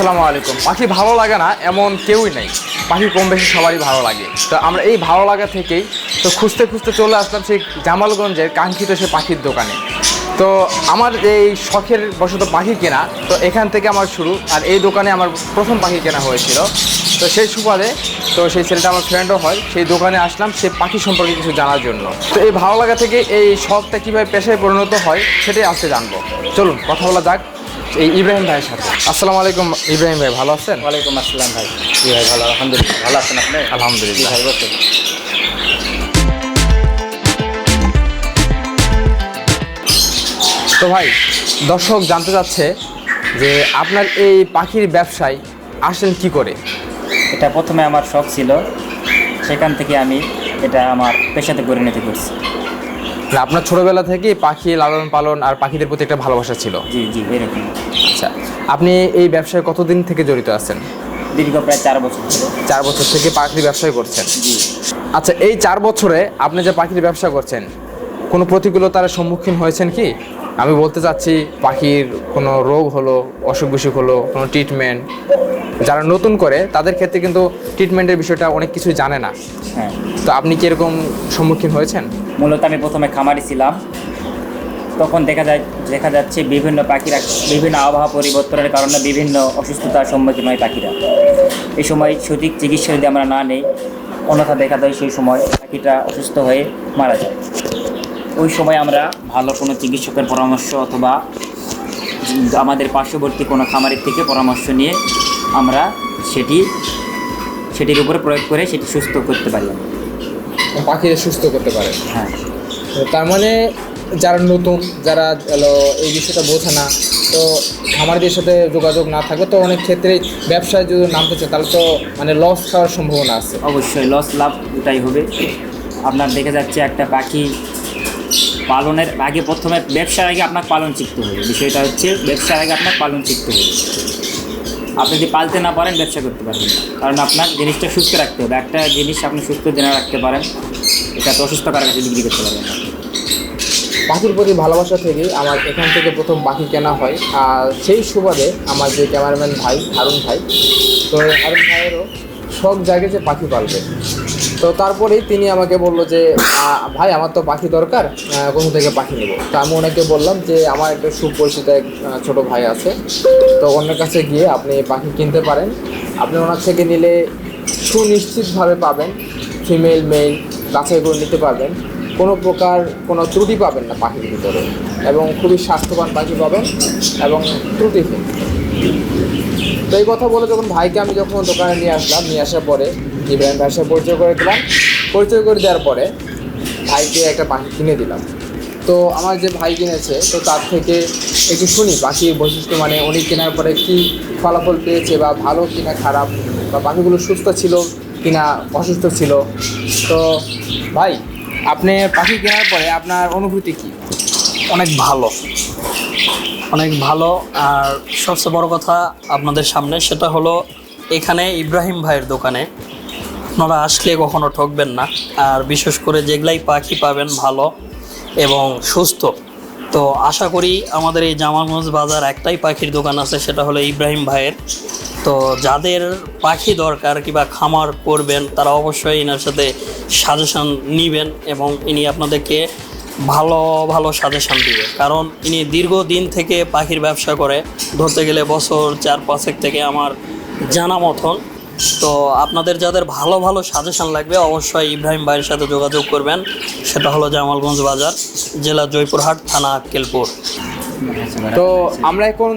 আসসালামু আলাইকুম। পাখি ভালো লাগে না, এমন কেউই নেই। পাখি কম বেশি সবারই ভালো লাগে। তো আমরা এই ভালো লাগা থেকেই তো খুঁজতে খুঁজতে চলে আসলাম সেই জামালগঞ্জের কাঙ্ক্ষিত সে পাখির দোকানে। তো আমার এই শখের বশত পাখি কেনা, তো এখান থেকে আমার শুরু। আর এই দোকানে আমার প্রথম পাখি কেনা হয়েছিল। তো সেই সুবাদে তো সেই ছেলেটা আমার ফ্রেন্ডও হয়, সেই দোকানে আসলাম সে পাখি সম্পর্কে কিছু জানার জন্য। তো এই ভালো লাগা থেকে এই শখটা কীভাবে পেশায় পরিণত হয়, সেটাই আজকে জানব। চলুন, কথা বলা যাক। এই ইব্রাহিম ভাইয়ের সাথে। আসসালামু আলাইকুম ইব্রাহিম ভাই ভালো আছেন? ওয়ালাইকুম আসসালাম ভাই। জি ভাই ভালো আলহামদুলিল্লাহ। ভালো আছেন আপনি? আলহামদুলিল্লাহ। ভাই বসুন। তো ভাই দর্শক জানতে চাচ্ছে যে আপনার এই পাখির ব্যবসায় আসেন কি করে? এটা প্রথমে আমার শখ ছিল। সেখান থেকে আমি এটা আমার পেশাতে পরিণত করছি। না আপনার ছোটবেলা থেকে পাখি লালন পালন আর পাখিদের প্রতি একটা ভালোবাসা ছিল। জি জি এরকম। আচ্ছা আপনি এই ব্যবসায় কতদিন থেকে জড়িত আছেন? দীর্ঘ প্রায় চার বছর চার বছর থেকে পাখির ব্যবসায় করছেন। জি। আচ্ছা এই চার বছরে আপনি যে পাখির ব্যবসা করছেন কোনো প্রতিকূলতার সম্মুখীন হয়েছেন কি? আমি বলতে চাচ্ছি পাখির কোনো রোগ হলো অসুখ বিসুখ হলো কোনো ট্রিটমেন্ট যারা নতুন করে তাদের ক্ষেত্রে কিন্তু ট্রিটমেন্টের বিষয়টা অনেক কিছু জানে না। হ্যাঁ। তো আপনি কি এরকম সম্মুখীন হয়েছেন? মূলত আমি প্রথমে খামারি ছিলাম। তখন দেখা যায় দেখা যাচ্ছে বিভিন্ন পাখিরা বিভিন্ন আবহাওয়া পরিবর্তনের কারণে বিভিন্ন অসুস্থতার সম্মুখীন হয় পাখিরা। এই সময় সঠিক চিকিৎসা যদি আমরা না নেই অন্যথা দেখা যায় সেই সময় পাখিটা অসুস্থ হয়ে মারা যায়। ওই সময় আমরা ভালো কোনো চিকিৎসকের পরামর্শ অথবা আমাদের পার্শ্ববর্তী কোনো খামারের থেকে পরামর্শ নিয়ে আমরা সেটি সেটির উপরে প্রয়োগ করে সেটি সুস্থ করতে পারি। পাখিদের সুস্থ করতে পারে। হ্যাঁ। তার মানে যারা নতুন যারা এই বিষয়টা বোঝে না তো খামারদের সাথে যোগাযোগ না থাকে তো অনেক ক্ষেত্রেই ব্যবসায় যদি নামতে চায় তাহলে তো মানে লস খাওয়ার সম্ভাবনা আছে। অবশ্যই লস লাভ দুটাই হবে। আপনার দেখে যাচ্ছে একটা পাখি পালনের আগে প্রথমে ব্যবসার আগে আপনার পালন শিখতে হবে। বিষয়টা হচ্ছে ব্যবসার আগে আপনার পালন শিখতে হবে। আপনি যদি পালতে না পারেন, ব্যবসা করতে পারবেন কারণ আপনার জিনিসটা সুস্থ রাখতে হবে। একটা জিনিস আপনি সুস্থ জেনে রাখতে পারেন, এটা তো অসুস্থ কারও কাছে বিক্রি করতে পারবেন পাখির প্রতি ভালোবাসা থেকেই আমার এখান থেকে প্রথম পাখি কেনা হয়। আর সেই সুবাদে আমার যে ক্যামেরাম্যান ভাই, হারুন ভাই, তো হারুন ভাইয়েরও শখ জাগে যে পাখি পালবে। তো তারপরেই তিনি আমাকে বলল যে ভাই, আমার তো পাখি দরকার কোথা থেকে পাখি নেব? তো আমি ওনাকে বললাম যে, আমার একটা সুপরিচিত এক ছোটো ভাই আছে। তো ওনার কাছে গিয়ে আপনি পাখি কিনতে পারেন। আপনি ওনার থেকে নিলে সুনিশ্চিতভাবে পাবেন, ফিমেল, মেল, বাছাই করে নিতে পারবেন। কোনো প্রকার কোনো ত্রুটি পাবেন না পাখির ভিতরে এবং খুবই স্বাস্থ্যবান পাখি পাবেন এবং ত্রুটিহীন। তো এই কথা বলে যখন ভাইকে আমি যখন দোকানে নিয়ে আসলাম, নিয়ে আসার পরে ইব্রাহিম ভাইয়ের সাথে পরিচয় করে দিলাম। পরিচয় করে দেওয়ার পরে ভাইকে একটা পাখি কিনে দিলাম। তো আমার যে ভাই কিনেছে, তো তার থেকে একটু শুনি পাখির বৈশিষ্ট্য মানে উনি কেনার পরে কি ফলাফল পেয়েছে বা ভালো কিনা খারাপ বা পাখিগুলো সুস্থ ছিল কিনা অসুস্থ ছিল। তো ভাই, আপনি পাখি কেনার পরে আপনার অনুভূতি কি? অনেক ভালো। অনেক ভালো। আর সবচেয়ে বড় কথা আপনাদের সামনে, সেটা হলো এখানে ইব্রাহিম ভাইয়ের দোকানে আপনারা আসলে কখনো ঠকবেন না। আর বিশেষ করে যেগুলাই পাখি পাবেন ভালো এবং সুস্থ। তো আশা করি আমাদের এই জামালগঞ্জ বাজার একটাই পাখির দোকান আছে, সেটা হলো ইব্রাহিম ভাইয়ের। তো যাদের পাখি দরকার কিংবা খামার করবেন, তারা অবশ্যই এনার সাথে সাজেশন নেবেন এবং ইনি আপনাদেরকে ভালো ভালো সাজেশন দিবে। কারণ ইনি দীর্ঘদিন থেকে পাখির ব্যবসা করে, ধরতে গেলে বছর চার পাঁচেক থেকে আমার জানা মতন। তো আপনাদের যাদের ভালো ভালো সাজেশন লাগবে, অবশ্যই ইব্রাহিম ভাইয়ের সাথে যোগাযোগ করবেন। সেটা হলো জামালগঞ্জ বাজার, জেলা জয়পুরহাট, থানা আক্কেলপুর তো আমরা এখন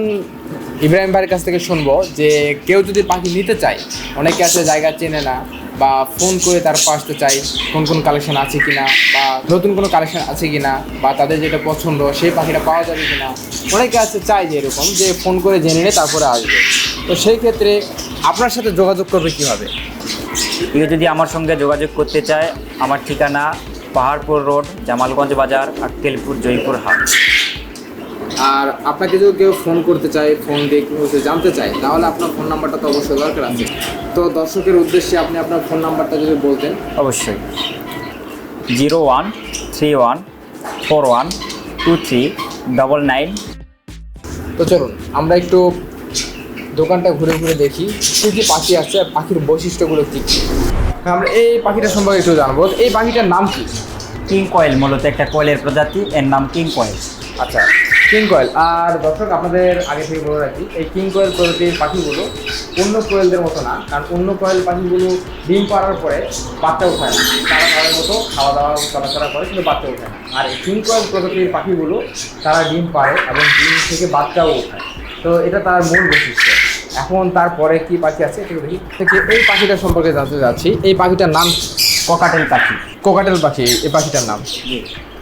ইব্রাহিম ভাইয়ের কাছ থেকে শুনব যে কেউ যদি পাখি নিতে চায়, অনেকে আছে জায়গা চেনে না। বা ফোন করে তারপর আসতে চাই, কোন কোন কালেকশন আছে কিনা, বা নতুন কোনো কালেকশন আছে কিনা, বা তাদের যেটা পছন্দ, সেই পাখিটা পাওয়া যাবে কিনা। অনেকে আছে চাই যে এরকম, যে ফোন করে জেনে নিয়ে তারপরে আসবে। তো সেই ক্ষেত্রে আপনার সাথে যোগাযোগ করবে কীভাবে? কেউ যদি আমার সঙ্গে যোগাযোগ করতে চায়, আমার ঠিকানা পাহাড়পুর রোড, জামালগঞ্জ বাজার আক্কেলপুর জয়পুর হাট। আর আপনাকে যদি কেউ ফোন করতে চায় ফোন দিয়ে হচ্ছে জানতে চায় তাহলে আপনার ফোন নাম্বারটা তো অবশ্যই দরকার আছে। তো দর্শকের উদ্দেশ্যে আপনি আপনার ফোন নাম্বারটা যদি বলতেন। অবশ্যই। Zero one three one four one two three double nine. তো চলুন আমরা একটু দোকানটা ঘুরে ঘুরে দেখি কী কী পাখি আছে আর পাখির বৈশিষ্ট্যগুলো কী কী। আমরা এই পাখিটা সম্পর্কে একটু জানব। এই পাখিটার নাম কি? কিং কয়েল মূলত একটা কয়েলের প্রজাতি এর নাম কিং কয়েল। আচ্ছা। কিং কোয়েল আর দর্শক, আপনাদের আগে থেকে বলে রাখি, এই কিং কোয়েল প্রজাতির পাখিগুলো অন্য কোয়েলদের মতো না, কারণ অন্য কোয়েল পাখিগুলো ডিম পাড়ার পরে বাচ্চা ওঠায় না। তারা তাদের মতো খাওয়া দাওয়া চলাফেরা করে, কিন্তু বাচ্চা ওঠায় না। আর এই কিং কোয়েল প্রজাতির পাখিগুলো তারা ডিম পাড়ে এবং ডিম থেকে বাচ্চাও ওঠায় তো এটা তার মূল বৈশিষ্ট্য। এখন তারপরে কি পাখি আছে একটু দেখি। থেকে এই পাখিটা সম্পর্কে জানতে যাচ্ছি এই পাখিটার নাম? ককাটেল পাখি। কোকাটেল পাখি, এই পাখিটার নাম।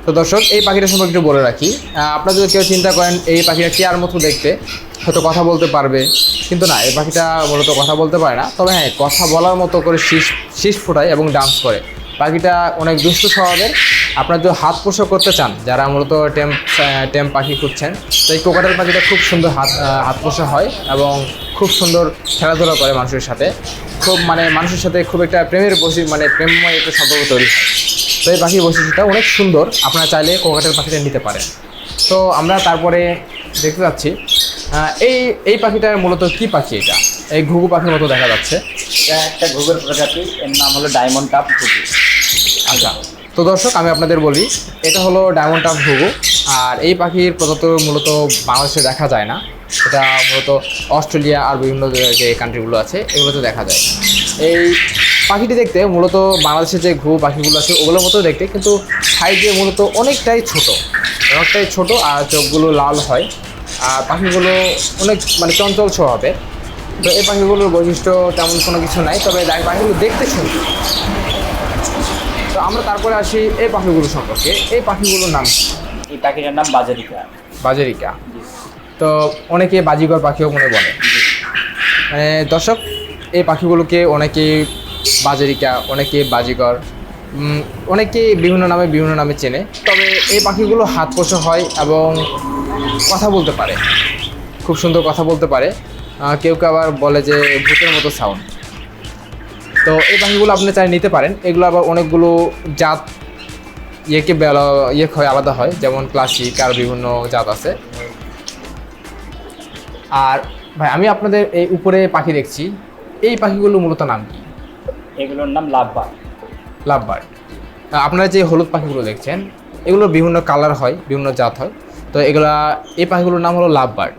তো দর্শক, এই পাখিটা সম্পর্কে একটু বলে রাখি। আপনারা যদি কেউ চিন্তা করেন, এই পাখিটা চেয়ার মতো দেখতে, হয়তো কথা বলতে পারবে। কিন্তু না, এই পাখিটা মূলত কথা বলতে পারে না। তবে হ্যাঁ কথা বলার মতো করে শীষ শীষ ফোটায় এবং ডান্স করে। পাখিটা অনেক দুষ্ট স্বভাবের। আপনারা যদি হাত পোষা করতে চান, যারা মূলত টেম্প টেম্প পাখি খুঁজছেন, তো এই কোকাটার পাখিটা খুব সুন্দর হাত হাত পোষা হয় এবং খুব সুন্দর খেলাধুলা করে মানুষের সাথে। খুব মানে মানুষের সাথে খুব একটা প্রেমের বসি মানে প্রেমময় একটা সম্পর্ক তৈরি হয়। তো এই পাখির বৈশিষ্ট্যটা অনেক সুন্দর। আপনারা চাইলে কোকাটেল পাখিটা নিতে পারেন। তো আমরা তারপরে দেখতে পাচ্ছি আহ, এই এই পাখিটার মূলত কি পাখি এটা? এই ঘুঘু পাখির মতো দেখা যাচ্ছে। এটা একটা ঘুঘুর প্রজাতি এর নাম হলো ডায়মন্ড টাপ ঘুঘু। আচ্ছা তো দর্শক আমি আপনাদের বলি এটা হলো ডায়মন্ড টাপ ঘুঘু। আর এই পাখির প্রজাত মূলত বাংলাদেশে দেখা যায় না। এটা মূলত অস্ট্রেলিয়া আর বিভিন্ন যে কান্ট্রিগুলো আছে এগুলোতে দেখা যায়। এই পাখিটি দেখতে মূলত বাংলাদেশের যে ঘু পাখিগুলো আছে ওগুলোর মতো দেখতে কিন্তু সাইজে মূলত অনেকটাই ছোট। অনেকটাই ছোট আর চোখগুলো লাল হয়। আর পাখিগুলো অনেক মানে চঞ্চল স্বভাবের তো এই পাখিগুলোর বৈশিষ্ট্য তেমন কোনো কিছু নাই তবে এই পাখিগুলো দেখতে সুন্দর। তো আমরা তারপরে আসি এই পাখিগুলো সম্পর্কে। এই পাখিগুলোর নাম এই পাখিটার নাম বাজারিকা। বাজারিকা। তো অনেকে বাজিগর পাখিও মনে বলে। মানে দর্শক এই পাখিগুলোকে অনেকে বাজারিকা অনেকে বাজিগর উম, অনেকে বিভিন্ন নামে বিভিন্ন নামে চেনে। তবে এই পাখিগুলো হাত পোষা হয় এবং কথা বলতে পারে। খুব সুন্দর কথা বলতে পারে। কেউ কেউ আবার বলে যে ভূতের মতো সাউন্ড তো এই পাখিগুলো আপনি চাই নিতে পারেন। এগুলো আবার অনেকগুলো জাত ইয়েকে ইয়ে হয় আলাদা হয়। যেমন ক্লাসিক আর বিভিন্ন জাত আছে। আর ভাই আমি আপনাদের এই উপরে পাখি দেখছি। এই পাখিগুলো মূলত নাম কি? এগুলোর নাম লাভবা লাভ বার্ড আপনারা যে হলুদ পাখিগুলো দেখছেন এগুলো বিভিন্ন কালার হয়, বিভিন্ন জাত হয়। তো এগুলা, এই পাখিগুলোর নাম হলো লাভ বার্ড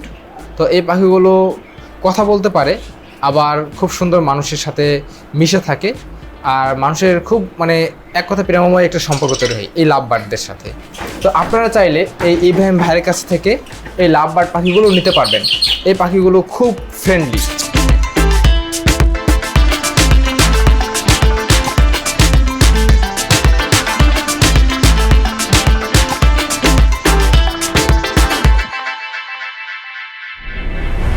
তো এই পাখিগুলো কথা বলতে পারে, আবার খুব সুন্দর মানুষের সাথে মিশে থাকে। আর মানুষের খুব মানে এক কথা প্রেমময় একটা সম্পর্ক তৈরি হয় এই লাভ বার্ডদের সাথে। তো আপনারা চাইলে এই ইব্রাহিম ভাইয়ের কাছ থেকে এই লাভ বার্ড পাখিগুলো নিতে পারবেন। এই পাখিগুলো খুব ফ্রেন্ডলি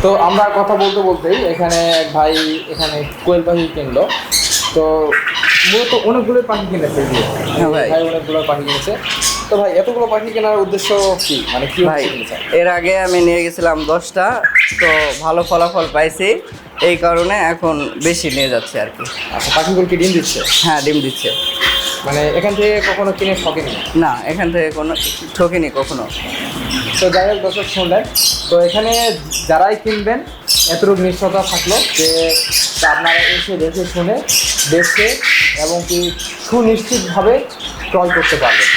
তো আমরা কথা বলতে বলতেই এখানে এক ভাই এখানে কোয়েল পাখি কিনলো। তো মূলত অনেকগুলো পাখি কিনেছে। হ্যাঁ ভাই। ভাই অনেকগুলো পাখি কিনেছে। তো ভাই এতগুলো পাখি কেনার উদ্দেশ্য কি? মানে কি ভাই কিনেছে? এর আগে আমি নিয়ে গেছিলাম দশটা তো ভালো ফলাফল পাইছি। এই কারণে এখন বেশি নিয়ে যাচ্ছে আর কি। আচ্ছা পাখিগুলো কি ডিম দিচ্ছে? হ্যাঁ ডিম দিচ্ছে। মানে এখান থেকে কখনো কিনে ঠকেনি? না এখান থেকে কোনো ঠকিনি কখনো। তো যাই হোক দর্শক, শুনলেন। তো এখানে যারাই কিনবেন, এতটুকু নিশ্চয়তা থাকল যে আপনারা এসে দেখে শুনে, দেখে এবং কি সুনিশ্চিতভাবে ক্রয় করতে পারবেন।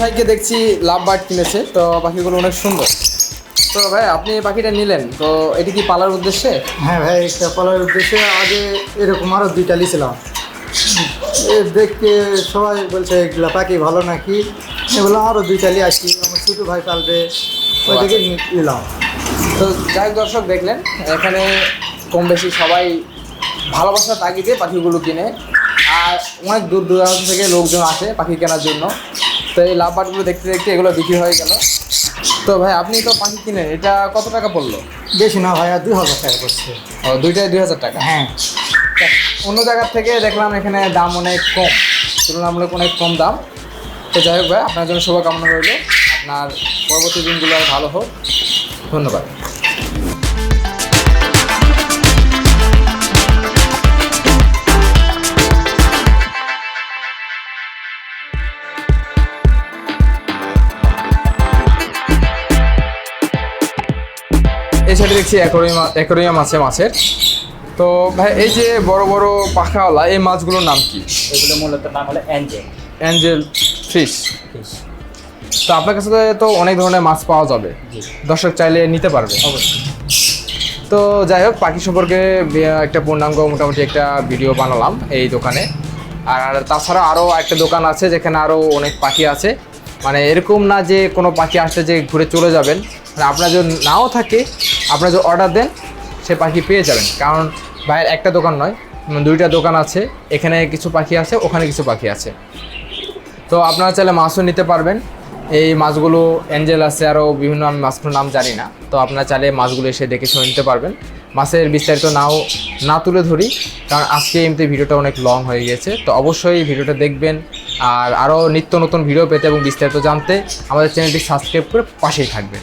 ভাইকে দেখছি লাভ বার্ড কিনেছে তো পাখিগুলো অনেক সুন্দর। তো ভাই আপনি এই পাখিটা নিলেন তো এটি কি পালার উদ্দেশ্যে? হ্যাঁ ভাই একটা পালার উদ্দেশ্যে আগে এরকম আরও দুইটা নিয়েছিলাম। এ দেখতে সবাই বলছে এগুলা পাখি ভালো নাকি? এগুলো আরও দুইটা নিয়ে আসি আমার ছোটো ভাই পালবে ওই থেকে নিলাম। তো যাই দর্শক দেখলেন এখানে কম বেশি সবাই ভালোবাসার তাগিদে পাখিগুলো কিনে আর অনেক দূর দূরান্ত থেকে লোকজন আসে পাখি কেনার জন্য। তো এই লাভ বার্ডগুলো দেখতে দেখতে এগুলো বিক্রি হয়ে গেল। তো ভাই আপনি তো পাখি কিনেন এটা কত টাকা পড়ল? বেশি না ভাই আর দুই হাজার টাকা পড়ছে। ও দুইটাই দুই হাজার টাকা? হ্যাঁ। অন্য জায়গার থেকে দেখলাম এখানে দাম অনেক কম তুলনামূলক অনেক কম দাম। তো যাই হোক ভাই আপনার জন্য শুভকামনা রইল। আপনার পরবর্তী দিনগুলো আর ভালো হোক। ধন্যবাদ। এই সাইডে দেখছি অ্যাকোরিয়াম অ্যাকোরিয়াম আছে মাছের। তো ভাই এই যে বড় বড় পাখাওয়ালা এই মাছগুলোর নাম কি? এগুলো মূলত নাম হলো অ্যাঞ্জেল। Angel fish. ফিশ। তো আপনার কাছে তো অনেক ধরনের মাছ পাওয়া যাবে। দর্শক চাইলে নিতে পারবে। অবশ্যই। তো যাই হোক পাখি সম্পর্কে একটা পূর্ণাঙ্গ মোটামুটি একটা ভিডিও বানালাম এই দোকানে। আর তাছাড়া আরও একটা দোকান আছে যেখানে আরও অনেক পাখি আছে। মানে এরকম না যে কোনো পাখি আসলে যে ঘুরে চলে যাবেন। আপনার যদি নাও থাকে, আপনার যদি অর্ডার দেন, সে পাখি পেয়ে যাবেন। কারণ বাইরের একটা দোকান নয় দুইটা দোকান আছে, এখানে কিছু পাখি আছে, ওখানে কিছু পাখি আছে। তো আপনারা চাইলে মাছও নিতে পারবেন। এই মাছগুলো অ্যাঞ্জেল আছে, আরও বিভিন্ন আমি মাছগুলোর নাম জানি না। তো আপনারা চাইলে মাছগুলো এসে দেখে শুনে নিতে পারবেন। মাছের বিস্তারিত নাও, না তুলে ধরি, কারণ আজকে এমনিতে ভিডিওটা অনেক লং হয়ে গেছে তো অবশ্যই ভিডিওটা দেখবেন, আর আরও নিত্য নতুন ভিডিও পেতে এবং বিস্তারিত জানতে আমাদের চ্যানেলটি সাবস্ক্রাইব করে পাশেই থাকবেন।